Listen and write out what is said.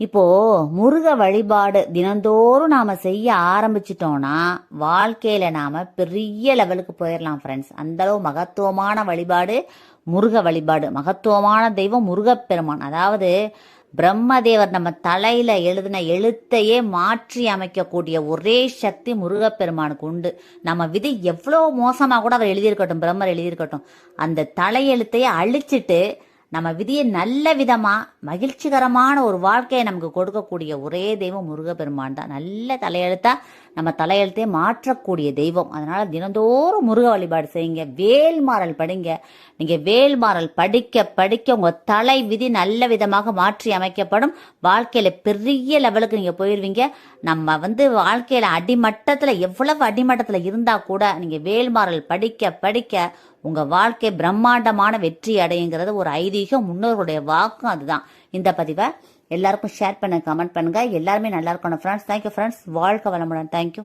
இப்போ முருக வழிபாடு தினந்தோறும் நாம செய்ய ஆரம்பிச்சிட்டோம்னா வாழ்க்கையில நாம பெரிய லெவலுக்கு போயிடலாம் ஃப்ரெண்ட்ஸ் அந்த அளவு மகத்துவமான வழிபாடு முருக வழிபாடு. மகத்துவமான தெய்வம் முருகப்பெருமான். அதாவது பிரம்மதேவர் நம்ம தலையில எழுதின எழுத்தையே மாற்றி அமைக்கக்கூடிய ஒரே சக்தி முருகப்பெருமானுக்கு உண்டு. நம்ம விதி எவ்வளோ மோசமாக கூட அவர் எழுதியிருக்கட்டும் பிரம்மர் எழுதியிருக்கட்டும். அந்த தலையெழுத்தையே அழிச்சிட்டு நம்ம விதியை நல்ல விதமா மகிழ்ச்சிகரமான ஒரு வாழ்க்கையை நமக்கு கொடுக்கக்கூடிய ஒரே தெய்வம் முருகப்பெருமான் தான். நல்ல தலையெழுத்தா நம்ம தலையெழுத்தையே மாற்றக்கூடிய தெய்வம். அதனால தினந்தோறும் முருக வழிபாடு செய்யுங்க. வேல்மாறல் படிங்க. நீங்க வேல்மாறல் படிக்க படிக்க உங்க தலை விதி நல்ல விதமாக மாற்றி அமைக்கப்படும். வாழ்க்கையில பெரிய லெவலுக்கு நீங்க போயிருவீங்க. நம்ம வந்து வாழ்க்கையில அடிமட்டத்துல எவ்வளவு அடிமட்டத்துல இருந்தா கூட நீங்க வேல்மாறல் படிக்க படிக்க உங்க வாழ்க்கை பிரம்மாண்டமான வெற்றி அடையுங்கிறது ஒரு ஐதீகம் முன்னோர்களுடைய வாக்கும் அதுதான். இந்த பதிவை எல்லாருக்கும் ஷேர் பண்ணுங்க கமெண்ட் பண்ணுங்க. எல்லாருமே நல்லா இருக்கணும் ஃப்ரெண்ட்ஸ் தேங்க்யூ ஃப்ரெண்ட்ஸ் வாழ்க்கை வளமுடன். தேங்க்யூ